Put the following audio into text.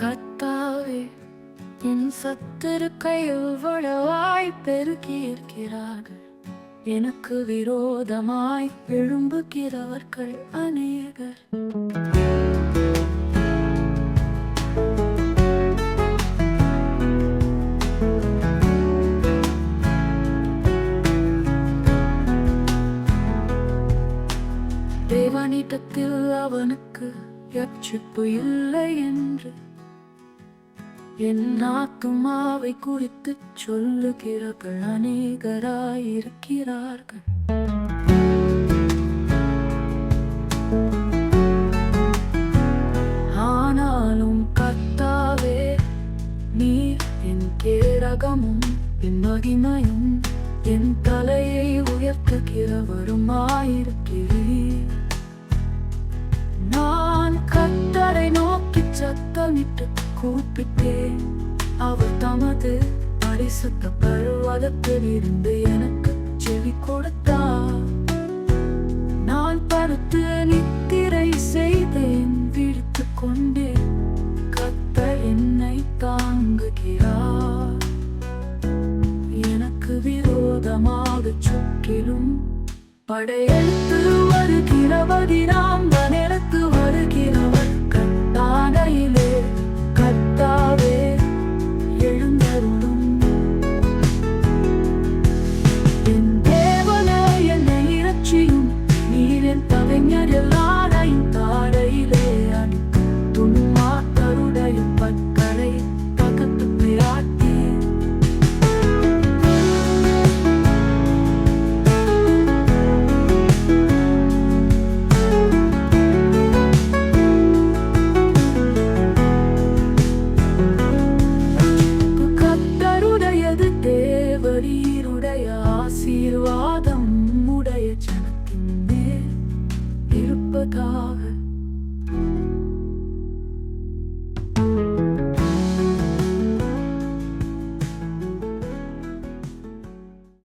கத்தாவே என் சத்துரு எவ்வளவாய் பெருகி இருக்கிறார்கள் எனக்கு விரோதமாய் எழும்புகிறவர்கள் அநேகர். தேவனிடத்தில் அவனுக்கு ரட்சிப்பு இல்லை என்று என் ஆத்துமாவை குறித்து சொல்லுகிறவர்கள் அநேகராயிருக்கிறார்கள். ஆனாலும் கத்தாவே நீர் என் கேரகமும் என் மகிமையும் என் தலையை உயர்த்துகிறவருமாயிருக்கிறீர். நான் கத்தரை நோக்கி சத்தமிட்டு கூப்பிட்டேன் அவள் தமது பரிசுத்த பருவதத்தில் இருந்து எனக்கு செவி கொடுத்தா நான் படுத்து நித்திரை செய்தேன் விழித்து கொண்டே கத்த என்னை தாங்குகிறார். எனக்கு விரோதமாக சுற்றிலும் படையெடுத்து வருகிறவதினாம் நேரத்து வருகிறவர் i don't Metal.